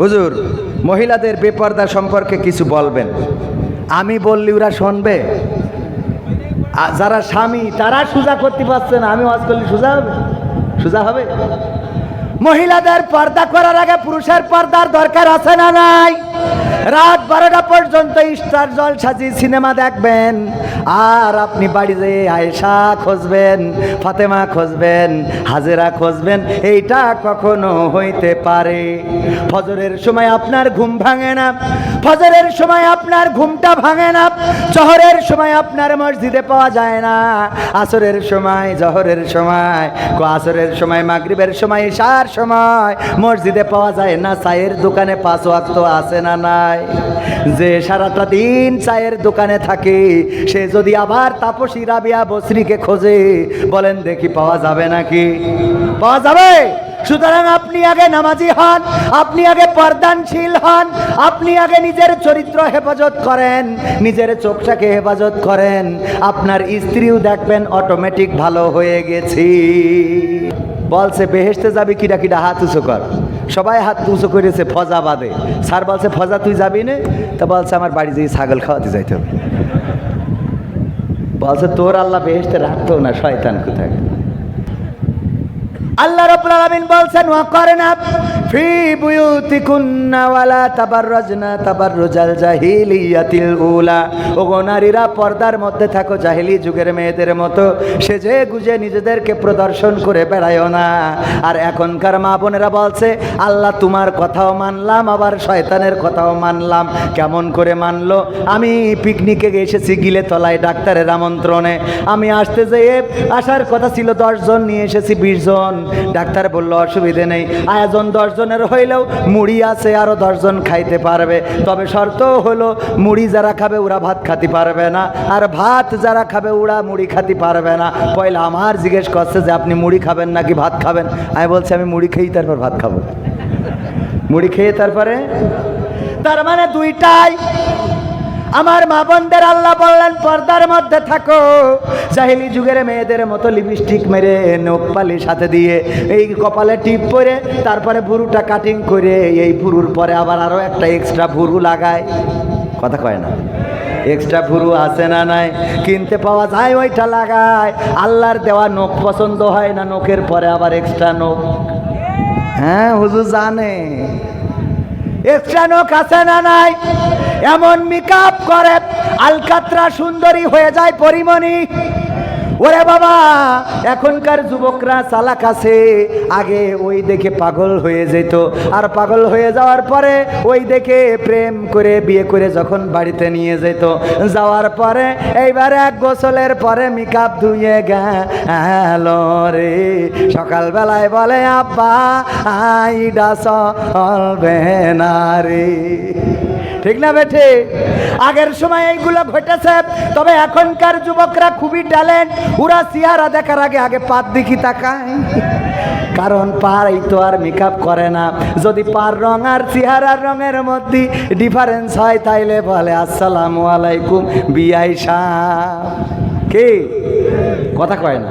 হুজুর, মহিলাদের বেপর্দা সম্পর্কে কিছু বলবেন। আমি বললি ওরা শুনবে। যারা স্বামী, তারা সোজা করতে পারছে না। আমি ওয়াজ করলে সোজা হবে? সোজা হবে? মহিলাদের পর্দা করার আগে পুরুষের পর্দার দরকার আছে না নাই? রাত বারোটা পর্যন্ত স্টার জল সাজি সিনেমা দেখবেন। আর আপনি বাড়ি যেয়ে আয়েশা খুঁজবেন, ফাতেমা খুঁজবেন, হাজেরা খুঁজবেন, এইটা কখনো হইতে পারে। ফজরের সময় আপনার ঘুম ভাঙে না। ফজরের সময় আপনার ঘুমটা ভাঙে না, জহরের সময় আপনার মসজিদে পাওয়া যায় না। আসরের সময়, জহরের সময় আসরের সময়, মাগরিবের সময় সার সময় মসজিদে পাওয়া যায় না, চায়ের দোকানে পাঁচ ওয়াক্ত আছে না নাই। যে সারাটা দিন চায়ের দোকানে থাকে, সে যদি আবার তাপসী রাবিয়া বসরিকে খোঁজে, বলেন দেখি পাওয়া যাবে নাকি? পাওয়া যাবে? সুতরাং আপনি আগে নামাজি হন, আপনি আগে পর্দানশীল হন, আপনি আগে নিজের চরিত্র হেফাজত করেন, নিজের চোখটাকে হেফাজত করেন। আপনার স্ত্রীও দেখবেন অটোমেটিক ভালো হয়ে গেছি। বলছে বেহেসতে যাবি কিডা কিডা, হাত উঁচু কর। সবাই হাত উঁচু করেছে, ফজা বাদে। স্যার বলছে, ফজা তুই যাবি না? তা বলছে, আমার বাড়ি যেয়ে ছাগল খাওয়াতে যাইতে হবে। বলছে, তোর আল্লাহ বেহেসতে রাখতো না, শয়তান কোথায়? আল্লাহ বলছেন ফি ওয়ালা তাবাররাজনা তাবাররুজাল জাহিলিয়াতিল উলা। নারীরা পর্দার মধ্যে থাকো, জাহিলি যুগের মেয়েদের মতো সেজে গুজে নিজেদেরকে প্রদর্শন করে বেড়ায়ও না। আর এখনকার মা বোনেরা বলছে, আল্লাহ তোমার কথাও মানলাম, আবার শয়তানের কথাও মানলাম। কেমন করে মানলো? আমি পিকনিকে এসেছি গিলে তলায় ডাক্তারের আমন্ত্রণে। আমি আসতে যেয়ে আসার কথা ছিল দশজন নিয়ে এসেছি বিশ জন। ডাক্তার বলল, অসুবিধে নেই। আয়োজন দশজনের হইলেও মুড়ি আছে আরও দশজন খাইতে পারবে। তবে শর্ত হলো, মুড়ি যারা খাবে, ওরা ভাত খাতে পারবে না। আর ভাত যারা খাবে, ওরা মুড়ি খাতে পারবে না। পয়লা আমার জিজ্ঞেস করছে যে, আপনি মুড়ি খাবেন নাকি ভাত খাবেন? আমি বলছি, আমি মুড়ি খেয়েই তারপর ভাত খাব। মুড়ি খেয়ে তারপরে? তার মানে দুইটাই। আমার মা বোনদের আল্লাহ বললেন, পর্দার মধ্যে থাকো। জাহিলি যুগের মেয়েদের মতো লিপস্টিক মেরে, নখ পালিশ সাথে দিয়ে এই কপালে টিপ পরে, তারপরে ভুরুটা কাটিং করে, এই ভুরুর পরে আবার আরও একটা এক্সট্রা ভুরু লাগায়। কথা কয় না। এক্সট্রা ভুরু আছে না নাই? কিনতে পাওয়া যায়, ওইটা লাগায়। আল্লাহর দেওয়া নখ পছন্দ হয় না, নখের পরে আবার এক্সট্রা নখ। হ্যাঁ হুজুর জানে। এক্সট্রা কাছে না নাই। এমন মেকআপ করে আলকাত্রা সুন্দরী হয়ে যায় পরিমণি। ওরে বাবা, এখনকার যুবকরা চালাক আছে। আগে ওই দেখে পাগল হয়ে যেত। আর পাগল হয়ে যাওয়ার পরে ওই দেখে প্রেম করে বিয়ে করে যখন বাড়িতে নিয়ে যেত। যাওয়ার পরে এইবার এক গোসলের পরে মেকআপ ধুয়ে গেল রে। সকালবেলায় বলে, আব্বা, আইডা চলবে না রে। ঠিক না বেঠে? আগের সময় এইগুলো ঘটেছে, তবে এখনকার যুবকরা খুবই ট্যালেন্ট ওরা চেহারা দেখার আগে আগে পাত দেখি তাকায়। কারণ পার এই তো আর মেকআপ করে না। যদি পার রং আর চেহারার রঙের মধ্যে ডিফারেন্স হয়, তাইলে বলে, আসসালামু আলাইকুম বিআই সাহ কে? কথা কয় না।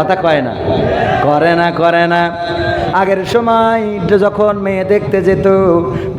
কথা কয় না। করে না করে না। আগের সময় যখন মেয়ে দেখতে যেত,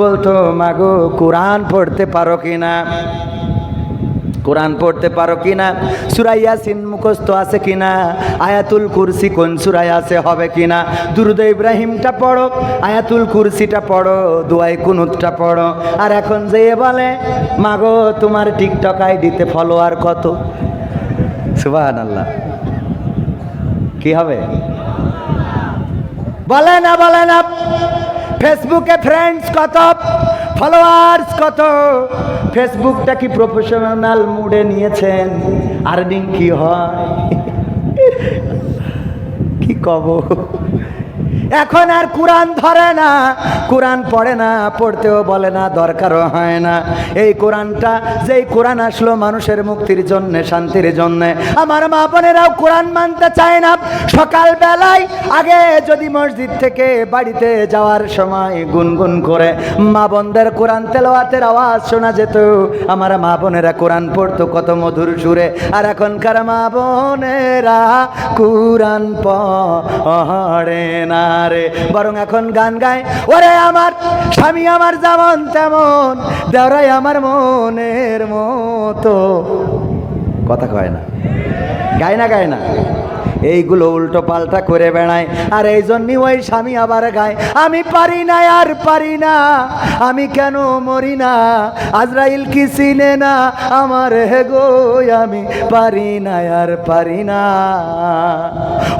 বলতো, মাগো, কোরআন পড়তে পারো কিনা কোরআন পড়তে পারো কিনা সুরাইয়া সিন মুখস্থ আছে কিনা আয়াতুল কুরসি কোন সুরাই আছে, হবে কিনা দুরুদ ইব্রাহিমটা পড়ো, আয়াতুল কুরসিটা পড়ো দুয়াই কুনুতটা পড়ো। আর এখন যে বলে, মাগো, তোমার টিকটক আইডিতে ফলোয়ার কত? সুবাহ আল্লাহ কি হবে? বলে না বলে না। ফেসবুকে ফ্রেন্ডস কত? ফলোয়ার্স কত? ফেসবুকটা কি প্রফেশনাল মুডে নিয়েছেন? আর্নিং কি হয়? কি কব? এখন আর কোরআন ধরে না। কোরআন পড়ে না, পড়তেও বলে না, দরকারও হয় না। এই কোরআনটা, যেই কোরআন আসলো মানুষের মুক্তির জন্য, শান্তির জন্য। আমার মা বোনেরাও কোরআন মানতে চায় না। সকাল বেলায় আগে যদি মসজিদ থেকে বাড়িতে যাওয়ার সময় গুনগুন করে মা বোনদের কোরআন তেলাওয়াতের আওয়াজ শোনা যেত। আমার মা বোনেরা কোরআন পড়তো কত মধুর সুরে। আর এখনকার মা বোনেরা কোরআন পড়ে না। রে বরং এখন গান গায়, ওরে আমার স্বামী, আমার যেমন তেমন, দেওরাই আমার মনের মতো। কথা কয় না। গায় না গায় না। এইগুলো উল্টো পাল্টা করে বেড়ায়। আর এই জন্যই ওই স্বামী আবার গায়, আমি পারি না, আর পারি না, আমি কেন মরি না? আজরাইল কি চিনে না আমার? হে গো, আমি পারি না, আর পারি না।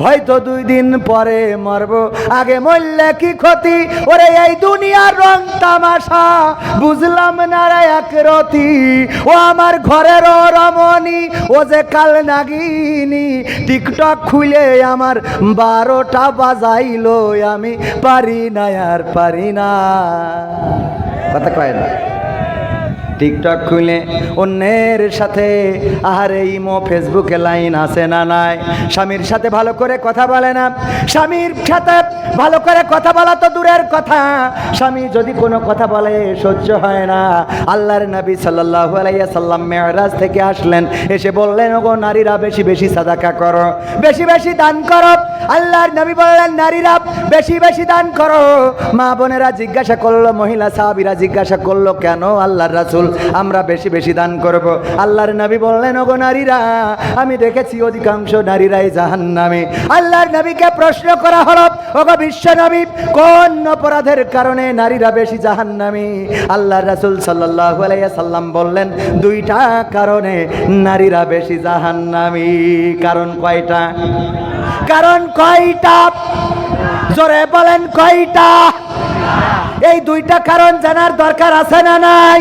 হয়তো দুই দিন পরে মরব, আগে মরলে কি ক্ষতি? ওরে, এই দুনিয়ার রং তামাশা, বুঝলাম না রে এক রতি। ও আমার ঘরের রমণী, ও যে কাল নাগিনী, টিকটক খুলে আমার বারোটা বাজাইলো আমি পারি না আর পারি না। কথা কয় না। টিকটক খুলে অন্যের সাথে আর আহারে ইমো, ফেসবুকে লাইন আছে না নাই? স্বামীর সাথে ভালো করে কথা বলে না। স্বামীর সাথে ভালো করে কথা বলা তো দূরের কথা। স্বামী যদি কোনো কথা বলে, সহ্য হয় না। আল্লাহর নবী সাল্লাল্লাহু আলাইহি সাল্লাম মেয়রাজ থেকে আসলেন। এসে বললেন, ওগো নারীরা, বেশি বেশি সাদাকা করো। বেশি বেশি দান করো। আল্লাহর নবী বললেন, নারীরা, বেশি বেশি দান করো। মা বোনেরা জিজ্ঞাসা করল, মহিলা সাহাবীরা জিজ্ঞাসা করল, কেন আল্লাহর রাসূল আমরা বেশি বেশি দান করব। আল্লাহর নবী বললেন, ওগো নারীরা, আমি দেখেছি অধিকাংশ নারীরাই জাহান্নামে। আল্লাহর নবীকে প্রশ্ন করা হলো, ওগো বিশ্ব নবী, কোন অপরাধের কারণে নারীরা বেশি জাহান্নামে? আল্লাহর রাসূল সাল্লাল্লাহু আলাইহি সাল্লাম বললেন, দুইটা কারণে নারীরা বেশি জাহান্নামী। কারণ কয়টা? কারণ কয়টা? জোরে বলেন কয়টা? এই দুইটা কারণ জানার দরকার আছে না নাই?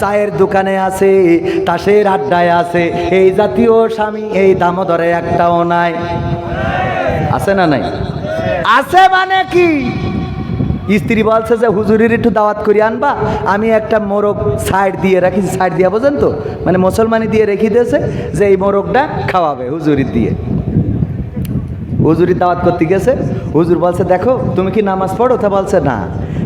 চায়ের দোকানে আছে, তাসের আড্ডায় আছে। এই জাতীয় স্বামী, এই দামোদরে একটাও নাই। আছে না নাই? আছে মানে কি? স্ত্রী বলছে যে, হুজুরির একটু দাওয়াত করে, আনবা। আমি একটা মোরগ সাইড দিয়ে রাখি সাইড দিয়া, বোঝেন তো? মানে মুসলমানি দিয়ে রেখে দিয়েছে যে, এই মোরগটা খাওয়াবে হুজুরির দিয়ে। হুজুরি দাওয়াত করতে গেছে। হুজুর বলছে, দেখো, তুমি কি নামাজ পড়ো? তা বলছে, না।